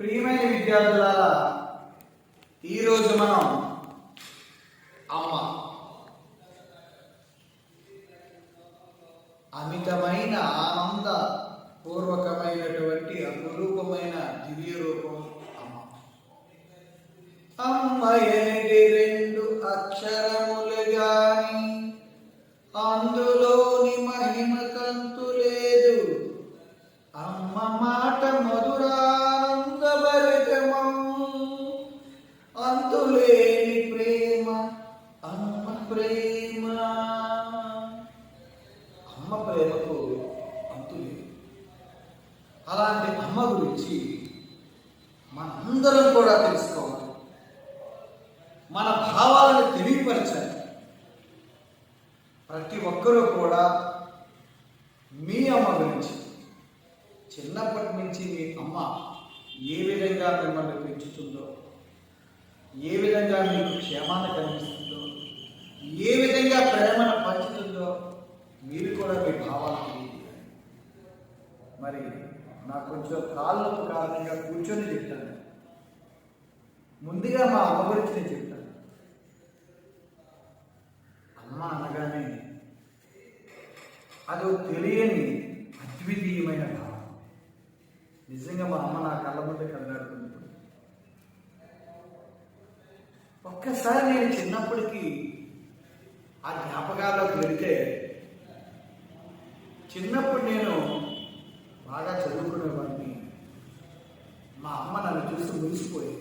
ప్రియమైన విద్యార్థులారా ఈరోజు మనం అమ్మ. అమితమైన ఆనంద పూర్వకమైనటువంటి అపురూపమైన దివ్య రూపం అమ్మ. అమ్మ ఎనిమిది రెండు అక్షరములు గురించి మనందరం కూడా తెలుసు మన భావాలను తెలియపరచాలి ప్రతి ఒక్కరూ కూడా మీ అమ్మ గురించి చిన్నప్పటి నుంచి మీ అమ్మ ఏ విధంగా మిమ్మల్ని పెంచుతుందో ఏ విధంగా మీకు క్షేమాన్ని కలిగిస్తుందో ఏ విధంగా ప్రేమను పంచుతుందో మీరు కూడా మీ భావాలను తెలియజేయాలి. మరి నాకు కొంచెం కాళ్ళు నొప్పి కారణంగా కూర్చొని చెప్తాను ముందుగా మా అమ్మ గురించి నేను చెప్తాను అమ్మ అనగానే అది తెలియని అద్వితీయమైన భావం. నిజంగా మా అమ్మ నా కళ్ళ ముందే కళ్ళాడుతుంది ఒక్కసారి నేను చిన్నప్పటికీ ఆ జ్ఞాపకాల్లోకి వెళితే చిన్నప్పుడు నేను బాగా చదువుకునేవాడిని. మా అమ్మ నన్ను చూసి ముగిసిపోయి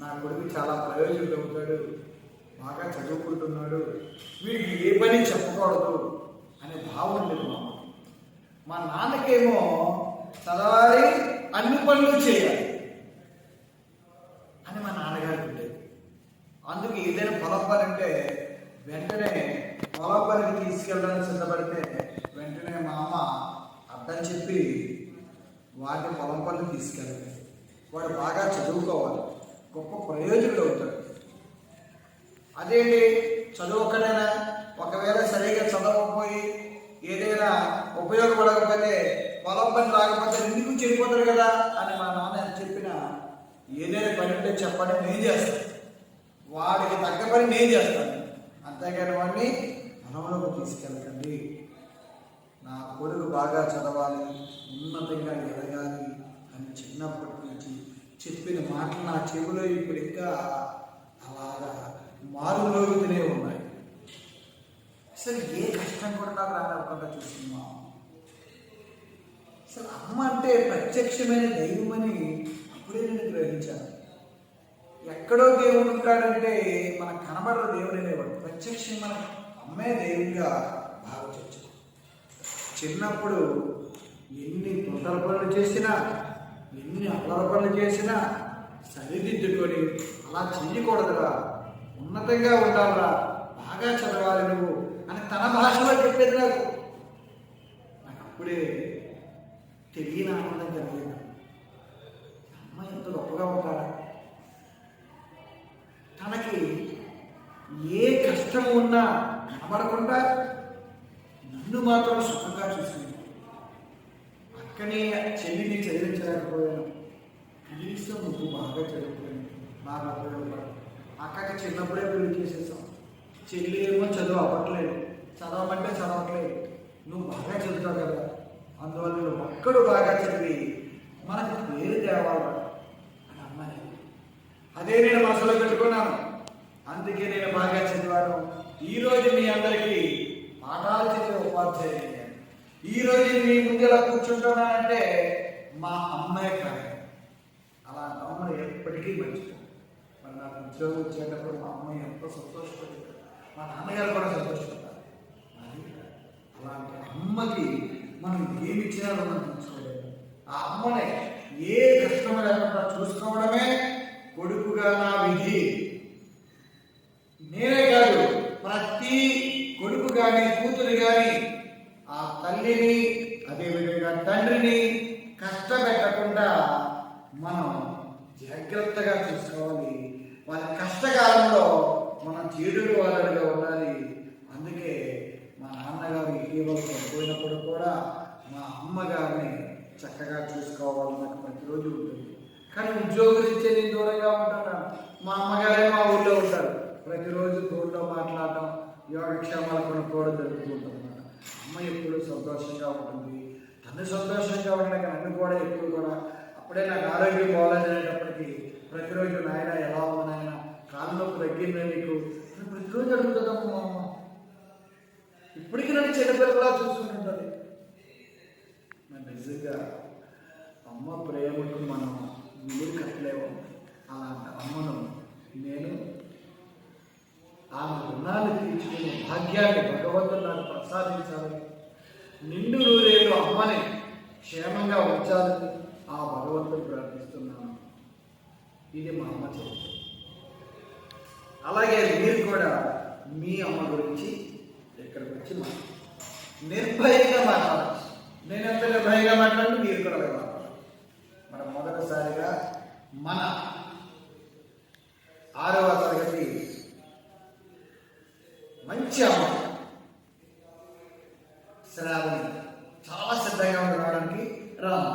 నా కొడుకు చాలా ప్రయోజనం అవుతాడు బాగా చదువుకుంటున్నాడు వీడికి ఏ పని చెప్పకూడదు అనే భావం లేదు మా మా నాన్నకేమో చదవాలి అన్ని పనులు చేయాలి అని మా నాన్నగారికి ఉండేది అందుకు ఏదైనా పొలపాలంటే అంటే వెంటనే పొలపాలకి తీసుకెళ్ళడానికి సిద్ధపడితే వెంటనే మా అమ్మ అర్థం చెప్పి వాడిని పొలం పనులు తీసుకెళ్ళాలి వాడు బాగా చదువుకోవాలి. గొప్ప ప్రయోజకుడు అవుతాడు. అదేంటి? చదువుకనైనా ఒకవేళ సరిగా చదవకపోయి ఏదైనా ఉపయోగపడకపోతే పొలం పని రాకపోతే ఎందుకు చెడిపోతారు కదా అని మా నాన్న చెప్పిన ఏదైనా పని ఉంటే చెప్పండి నేను చేస్తాను. వాడికి తగ్గ పని నేను చేస్తాను. అంతేగాని వాడిని పొలంలోకి తీసుకెళ్ళకండి. నా కొడుకు బాగా చదవాలి ఉన్నతంగా ఎదగాలి అని చిన్నప్పటి నుంచి చెప్పిన మాటలు నా చెవిలో ఇప్పుడు ఇంకా అలాగా మారుమోగుతూనే ఉన్నాయి. అసలు ఏ కష్టం కూడా నాకు రానకుండా చూస్తున్నా అసలు అమ్మ అంటే ప్రత్యక్షమైన దైవం అని అప్పుడే నేను గ్రహించాను. ఎక్కడో దేవుడు ఉంటాడంటే మనకు కనబడరు దేవుడు అనేవాడు. ప్రత్యక్షం మనం అమ్మే దేవుడిగా భావించవచ్చు. చిన్నప్పుడు ఎన్ని తొందర పనులు చేసినా ఎన్ని అల్లర పనులు చేసినా సరిదిద్దుకొని అలా చెయ్యకూడదురా ఉన్నతంగా ఉండాలరా. బాగా చదవాలి నువ్వు. అని తన భాషలో చెప్పేది నాకు నాకు అప్పుడే తెలియని ఆనందం కలిగింది. అమ్మ ఎంత గొప్పగా ఉంటారా తనకి ఏ కష్టం ఉన్నా కనబడకుండా నన్ను మాత్రం సుఖంగా చూసింది. అక్కనే చెల్లిని చదివించలేకపోయాను. కనీసం నువ్వు బాగా చదువుకోలేదు బాగా ఉపయోగపడు అక్కకి చిన్నప్పుడే పెళ్ళి చేసేసాం. చెల్లి ఏమో చదువు అవ్వట్లేదు. చదవమంటే చదవట్లేదు. నువ్వు బాగా చదువుతావు కదా. అందువల్ల నువ్వు ఒక్కడు బాగా చదివి మనకు వేరు తేవాలి. అని అమ్మాయి అదే. నేను మనసులో పెట్టుకున్నాను. అందుకే నేను బాగా చదివాను. ఈ రోజు మీ అందరికీ పాఠాలు చదివే ఉపాధ్యాయుని ఈ రోజు మీ ముందు ఇలా కూర్చుంటున్నానంటే మా అమ్మాయి కాదు అలా అమ్మని ఎప్పటికీ మర్చిపో మరి నాకు ఉద్యోగం వచ్చేటప్పుడు మా అమ్మాయి ఎంతో సంతోషపడింది. మా నాన్నగారు కూడా సంతోషపడ్డారు. అలాంటి అమ్మకి మనం ఏమి ఇచ్చినా మనం తెలుసుకోలేదు ఆ అమ్మని ఏ కష్టం లేకుండా చూసుకోవడమే కొడుకుగా నా విధి. నేనే కాదు ప్రతి కొడుకు కానీ కూతురు కానీ ఆ తల్లిని అదేవిధంగా తండ్రిని కష్టపెట్టకుండా మనం జాగ్రత్తగా చూసుకోవాలి. వాళ్ళ కష్టకాలంలో మనం తీరుడు వాళ్ళగా ఉండాలి. అందుకే మా నాన్నగారు ఇటీవలకు పోయినప్పుడు కూడా మా అమ్మగారిని చక్కగా చూసుకోవాలి నాకు ప్రతిరోజు ఉంటుంది. కానీ ఉద్యోగరీత్యా నేను దూరంగా ఉంటాను? మా అమ్మగారే మా ఊళ్ళో ఉంటారు. ప్రతిరోజు ఫోన్లో మాట్లాడటం యోగక్షేమాలు కొనుక్కోవడం జరుగుతుంటుంది అమ్మ ఎప్పుడు సంతోషంగా ఉంటుంది. తను సంతోషంగా ఉండగా నన్ను కూడా ఎప్పుడు కూడా అప్పుడే నాకు ఆరోగ్యం బాగాలేదనేటప్పటికీ ప్రతిరోజు నాయన ఎలా ఉన్నాయన కాలు నొప్పి తగ్గిందా నీకు? ప్రతిరోజు అడుగుతుందమ్మ మా అమ్మ. ఇప్పటికీ నన్ను చిన్నపిల్లలా చూసుకుంటుంటుంది నన్ను నిజంగా అమ్మ ప్రేమకు మనం నీరు కట్టలేము. అలాంటి అమ్మను నేను ఆ రుణాలు తీర్చుకునే భాగ్యాన్ని భగవంతుడు నాకు ప్రసాదించాలని నిండు నూరేళ్ళు అమ్మని క్షేమంగా ఉంచాలని ఆ భగవంతుడు ప్రార్థిస్తున్నాను. ఇది మా అమ్మ చేస్తుంది అలాగే మీరు కూడా మీ అమ్మ గురించి ఇక్కడ వచ్చి నిర్భయంగా మాట్లాడచ్చు నేను ఎంత నిర్భయంగా మాట్లాడి మీరు కూడా మాట్లాడాలి మనం మొదటిసారిగా మన ఆరవ తరగతి మంచి అమ్మ శ్రావణి. చాలా సిద్ధంగా ఉండడానికి రామ్మ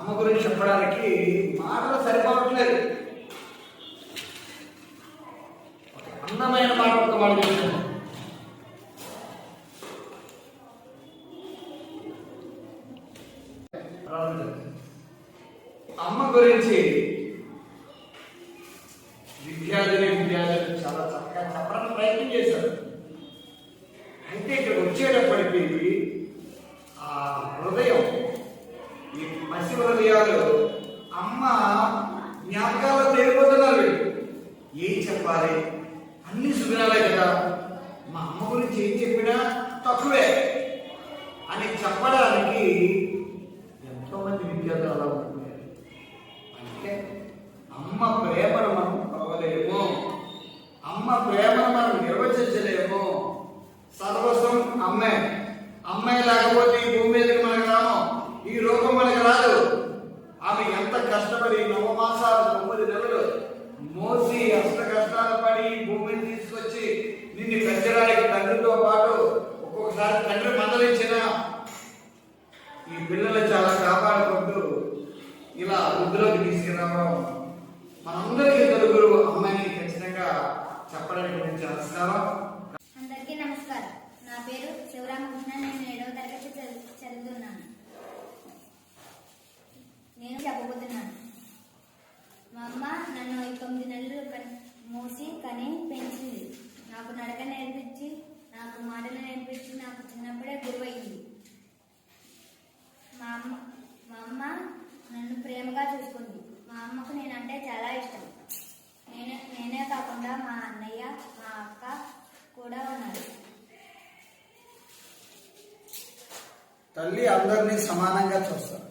అమ్మ గురించి చెప్పడానికి మాటలు సరిపోవట్లేదు. అందమైన మాట ఒక మాట చెప్తాను అమ్మ గురించి విద్యార్థిని విద్యార్థులు చాలా చక్కగా చెప్పడానికి ప్రయత్నం చేశారు అయితే ఇక్కడ వచ్చేటప్పటికి ఆ హృదయం ఈ పసి హృదయాలు అమ్మ జ్ఞాపకాలు తెలిపోతున్నారు వీళ్ళు. ఏం చెప్పాలి అన్ని సుఖాలే కదా మా అమ్మ గురించి ఏం చెప్పినా తక్కువే అని చెప్పడానికి ఎంతో మంది విద్యార్థులు అలా ఉంటున్నారు అంటే అమ్మ ప్రేమను మనం కొలవలేము అమ్మ ప్రేమను మనం నిర్వచించలేము సర్వస్వం అమ్మే అమ్మే లేకపోతే ఈ భూమి మీదకి మనకు రాము ఈ రోగం మనకు రాదు ఆమె ఎంత కష్టపడి నవమాసాలు తొమ్మిది నెలలు మోసి అష్ట కష్టాలు పడి ఈ భూమిని తీసుకొచ్చి నిన్ను పెంచడానికి తండ్రితో పాటు ఒక్కొక్కసారి తండ్రి మందలించిన ఈ పిల్లలు చాలా కాపాడుకుంటూ ఇలా వృద్ధిలోకి తీసుకురావడం మనందరికీ నలుగురు అమ్మాయిని ఖచ్చితంగా చెప్పడానికి నేను చేస్తాను అందరికీ నమస్కారం నా పేరు శివరామకృష్ణ నేను ఏడవ తరగతి చదువు- చదువుతున్నాను. నేను చెప్పబోతున్నాను. మా అమ్మ నన్ను తొమ్మిది నెలలు మూసి కని పెంచింది. నాకు నడక నేర్పించి నాకు మాటలు నేర్పించి నాకు చిన్నప్పుడే గురువైంది. మా అమ్మ మా అమ్మ నన్ను ప్రేమగా చూసుకుంది. మా అమ్మకు నేనంటే చాలా ఇష్టం. నేనే నేనే కాకుండా మా అన్నయ్య మా అక్క కూడా ఉన్నారు. తల్లి అందరినీ సమానంగా చూస్తారు.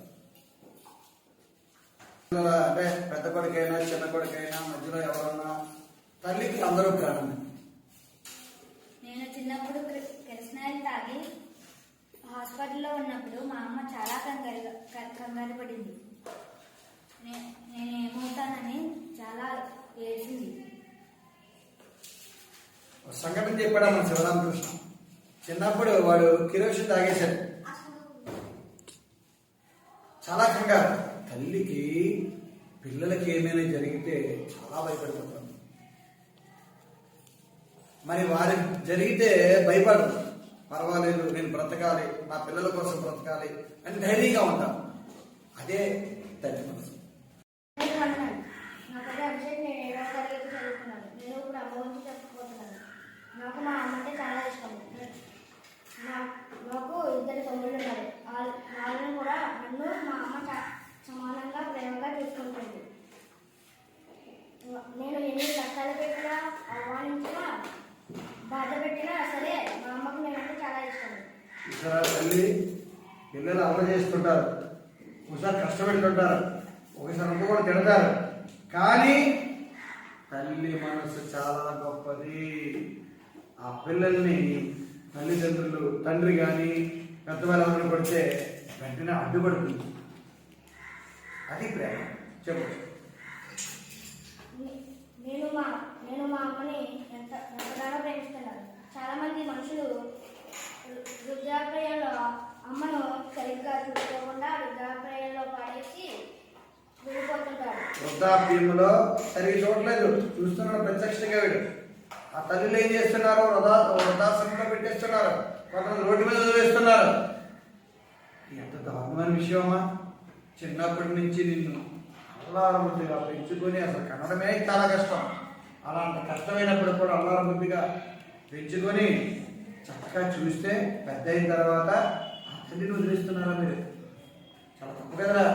అంటే పెద్ద కొడుకైనా చిన్న కొడుకైనా మధ్యలో ఎవరన్నా తల్లికి అందరూ ప్రాణం నేను చిన్నప్పుడు కి- కిరసనాయిలు తాగి హాస్పిటల్లో ఉన్నప్పుడు మా అమ్మ చాలా కంగారు కంగారు పడింది. నేను ఏమవుతానని చాలా ఏడ్చింది. సంఘటన చెప్పాడు మన శివరామకృష్ణ? చిన్నప్పుడు వాడు కిరోషన్ తాగేశాడు. చాలా కంగారు. తల్లికి పిల్లలకి ఏమైనా జరిగితే చాలా భయపడిపోతారు మరి వారికి జరిగితే భయపడదు పర్వాలేదు నేను బ్రతకాలి నా పిల్లల కోసం బ్రతకాలి అని ధైర్యంగా ఉంటాం. అదే తల్లి మనసు. నాకు మా అమ్మ అంటే చాలా ఇష్టం. నాకు ఇద్దరు తమ్ముళ్ళు ఉన్నారు. వాళ్ళ- వాళ్ళని కూడా నన్ను మా అమ్మ సమానంగా ప్రేమగా చూసుకుంటుంది. నేను ఎన్ని కష్టాలు పెట్టినా అవమానించినా బాధ పెట్టినా సరే మా అమ్మకు నేనంటే చాలా ఇష్టం. ఇక్కడ తల్లి పిల్లలు అమ్మ చేస్తుంటారు. ఒకసారి కష్టపెడుతుంటారు. ఒకసారి అమ్మ కూడా తిడతారు. కానీ తల్లి మనసు చాలా గొప్పది. ఆ పిల్లల్ని తల్లిదండ్రులు తండ్రి కానీ పెద్దవాళ్ళు ఎవరిని కొడితే వెంటనే అడ్డుపడుతుంది. అది ప్రేమ. చెప్పు. నేను మా నేను మా అమ్మని ఎంత ఎంతగానో ప్రేమిస్తున్నాను. చాలా మంది మనుషులు వృద్ధాప్రాయంలో అమ్మను సరిగ్గా చూసుకోకుండా వృద్ధాప్రాయంలో పడేసి వెళ్ళిపోతుంటారు వృద్ధాప్యంలో సరిగ్గా చూడలేదు చూస్తున్నాడు ప్రత్యక్షంగా వీడు. ఆ తల్లిలు ఏం చేస్తున్నారు? వృధా వృద్ధాశ్రమంలో పెట్టేస్తున్నారు. కొంతమంది రోడ్డు మీద వదిలేస్తున్నారు. ఎంత దారుణమైన విషయమా? చిన్నప్పటి నుంచి నిన్ను అల్లారముద్దిగా పెంచుకొని అసలు కనడమే చాలా కష్టం. అలాంటి కష్టమైనప్పుడు కూడా అల్లారముద్దిగా పెంచుకొని చక్కగా చూస్తే పెద్ద అయిన తర్వాత ఆ తల్లిని వదిలేస్తున్నారా మీరు చాలా తప్పు కదరా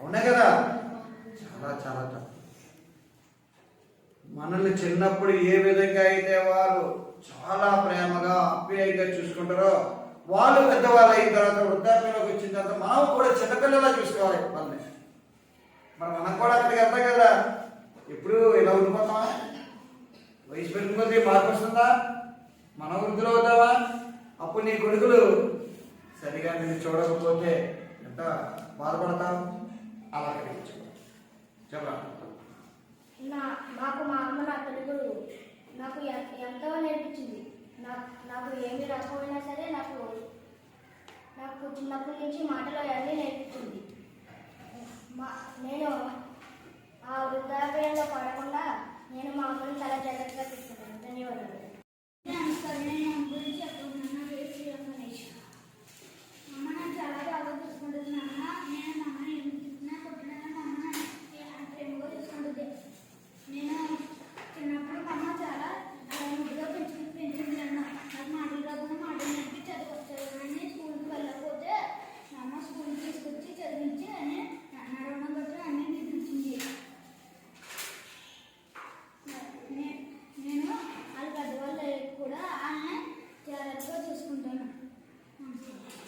అవునా కదా చాలా చాలా తప్పు మనల్ని చిన్నప్పుడు ఏ విధంగా అయితే వారు చాలా ప్రేమగా ఆప్యాయంగా చూసుకుంటారో వాళ్ళు పెద్దవాళ్ళు అయిన తర్వాత వృద్ధాప్యంలోకి వచ్చిన తర్వాత మనం కూడా చిన్నపిల్లలా చూసుకోవాలి వాళ్ళని మరి మనం కూడా అక్కడికి వెళ్తాం కదా. ఎప్పుడు ఇలా ఉండిపోతామా? వయసు పెరిగిపోతే మార్పు వస్తుందా? మన వృద్ధులు అవుతావా? అప్పుడు నీ కొడుకులు సరిగా నేను చూడకపోతే ఎంత బాధపడతావు అలా కలిగించు చెప్పరా? నా మాకు మా అమ్మ నా తెలుగు నాకు ఎంతో నేర్పించింది. నాకు నాకు ఏమి రాకపోయినా సరే నాకు నాకు చిన్నప్పటి నుంచి మాటలు అవన్నీ నేర్పించింది. మా నేను ఆ వృద్ధాప్యంలో పడకుండా నేను మా అమ్మని చాలా జాగ్రత్తగా తీసుకుంటాను ధన్యవాదాలు. నమస్కారం నేను గురించి Mm-hmm.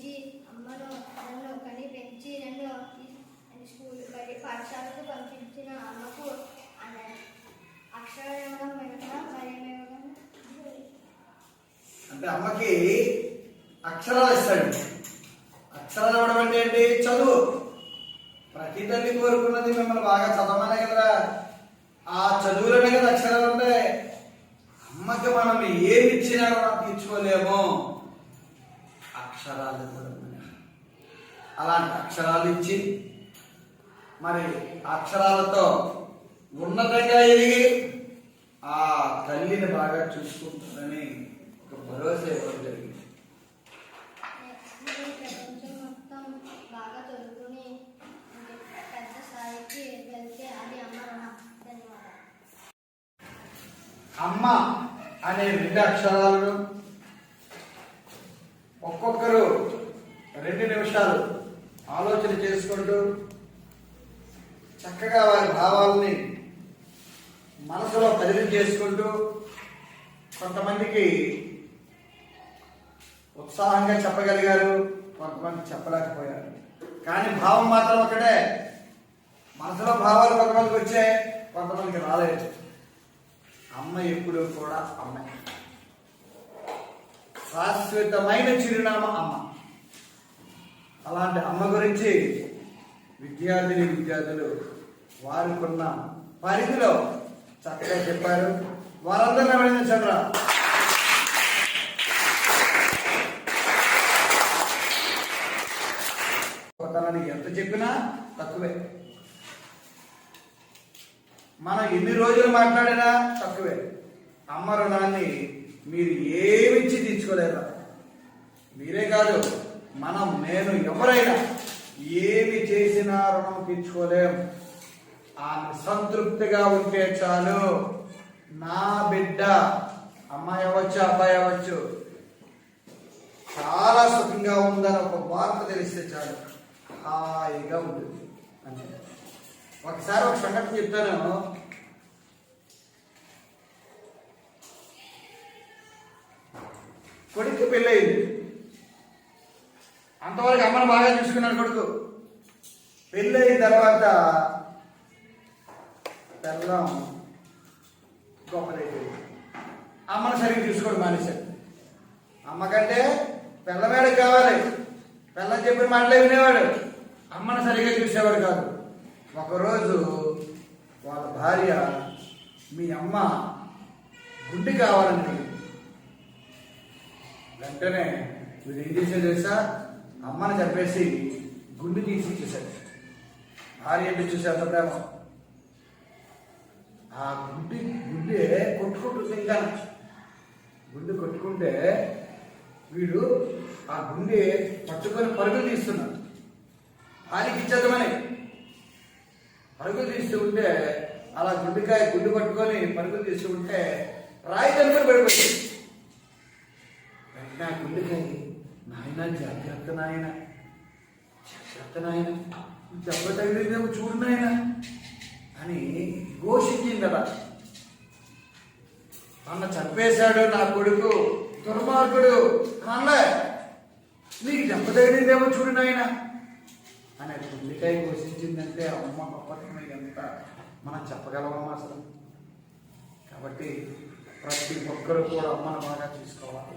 కని పెంచి అమ్మను నన్ను కని పెంచి నన్ను స్కూల్ బడి పాఠశాలకు పంపించిన అమ్మకు అన- అక్షరం వెనుక మరేమేమో అంటే అమ్మకి అక్షరాలు ఇస్తాడు. అక్షరాలు ఇవ్వడం అంటే ఏంటి? చదువు. ప్రతి తల్లి కోరుకున్నది మిమ్మల్ని బాగా చదవమనే కదా. ఆ చదువులోనే కదా అక్షరాలు ఉంటాయి అమ్మకి మనం ఏమి ఇచ్చినా మనం తీర్చుకోలేము. అక్షరాలు ఇవ్వడం అలాంటి అక్షరాలు ఇచ్చి మరి అక్షరాలతో ఉన్నతంగా ఎదిగి ఆ తల్లిని బాగా చూసుకుంటుందని ఒక భరోసా ఇవ్వడం జరిగింది. అమ్మ అమ్మ అనే రెండు అక్షరాలను ఒక్కొక్కరు రెండు నిమిషాలు ఆలోచన చేసుకుంటూ చక్కగా వారి భావాలని మనసులో పరిధి చేసుకుంటూ కొంతమందికి ఉత్సాహంగా చెప్పగలిగారు కొంతమంది చెప్పలేకపోయారు. కానీ భావం మాత్రం ఒకటే. మనసులో భావాలు కొంతమందికి వచ్చాయి కొంతమందికి రాలేదు. అమ్మ ఎప్పుడు కూడా అమ్మాయి శాశ్వతమైన చిరునామా అమ్మ. అలాంటి అమ్మ గురించి విద్యార్థిని విద్యార్థులు వారికున్న పరిధిలో చక్కగా చెప్పారు. వారందరూ అభినందించండి రా తనని ఎంత చెప్పినా తక్కువే. మనం ఎన్ని రోజులు మాట్లాడినా తక్కువే. అమ్మ రుణాన్ని మీరు ఏమిచ్చి తీర్చుకోలేరు మీరే కాదు మనం నేను ఎవరైనా ఏమి చేసినా రుణం తీర్చుకోలేం. ఆమె సంతృప్తిగా ఉంటే చాలు. నా బిడ్డ అమ్మాయి అవ్వచ్చు అబ్బాయి అవ్వచ్చు చాలా సుఖంగా ఉందని ఒక వార్త తెలిస్తే చాలు. హాయిగా ఉంటుంది. అంతే. ఒకసారి ఒక సంఘటన చెప్తాను. కొడుకు పెళ్ళయింది. అంతవరకు అమ్మను బాగా చూసుకున్నాడు కొడుకు. పెళ్ళయిన తర్వాత పెళ్ళం గొప్పదైపోయింది. అమ్మని సరిగ్గా చూసుకోవడం మానేశాడు. అమ్మకంటే పిల్లమేడకి కావాలి. పిల్లని చెప్పిన మాటలే వినేవాడు. అమ్మని సరిగ్గా చూసేవాడు కాదు. ఒకరోజు వాళ్ళ భార్య మీ అమ్మ గుడ్డి కావాలని వెంటనే వీడు ఏం చేశాడు తెలుసా? అమ్మని చెప్పేసి గుండు తీసి ఇచ్చేశాడు భార్య ఏంటి ప్రేమ ఆ గుడ్డి గుడ్డే కొట్టుకుంటుంది ఇంకా గుండు కొట్టుకుంటే వీడు ఆ గుండె పట్టుకొని పరుగులు తీస్తున్నాడు ఆయనకి ఇచ్చేద్దామని పరుగులు తీస్తూ ఉంటే అలా గుండెకాయ గుండు పట్టుకొని పరుగులు తీస్తూ ఉంటే రాయి కనుకొని పడిపోయింది. నా ఆ గుండెకాయ నాయన జాగ్రత్త నాయన. జాగ్రత్త నాయన. దెబ్బ తగిలిందేమో చూడు నాయన. అని ఘోషించింది కదా అన్న చంపేశాడు నా కొడుకు దుర్మార్గుడు. అన్నలే నీకు దెబ్బ తగిలిందేమో చూడు నాయన. అని గుండెకాయ ఘోషించిందంటే అమ్మ గొప్పతనం ఎంత మనం చెప్పగలమా అసలు? కాబట్టి ప్రతి ఒక్కరు కూడా అమ్మను బాగా చూసుకోవాలి.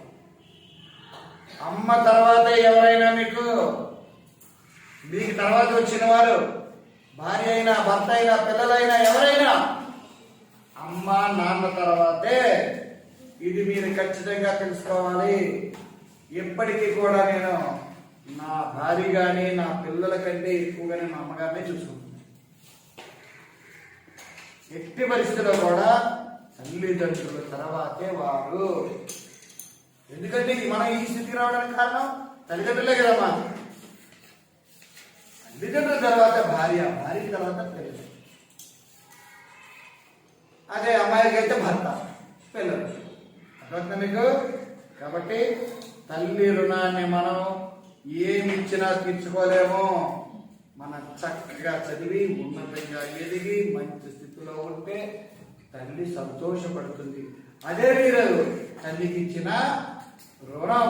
అమ్మ తర్వాత ఎవరైనా మీకు? మీకు తర్వాత వచ్చిన వారు భార్య అయినా భర్త అయినా పిల్లలైనా ఎవరైనా అమ్మ నాన్న తర్వాతే ఇది మీరు ఖచ్చితంగా తెలుసుకోవాలి. ఎప్పటికీ కూడా నేను నా భార్య కానీ నా పిల్లల కంటే ఎక్కువగా నేను అమ్మగారినే చూసుకుంటాను ఎట్టి పరిస్థితుల్లో కూడా తల్లిదండ్రుల తర్వాతే వారు. ఎందుకంటే మనం ఈ స్థితికి రావడానికి కారణం తల్లిదండ్రులే కదమ్మా తల్లిదండ్రుల తర్వాత భార్య భార్య తర్వాత పిల్లలు. అదే అమ్మాయికి అయితే భర్త పిల్లలు. అర్థమవుతుందా మీకు? కాబట్టి తల్లి రుణాన్ని మనం ఏమిచ్చినా తీర్చుకోలేము. మనం చక్కగా చదివి ఉన్నతంగా ఎదిగి మంచి స్థితిలో ఉంటే తల్లి సంతోషపడుతుంది. అదే మీరు తల్లికి ఇచ్చిన రుణం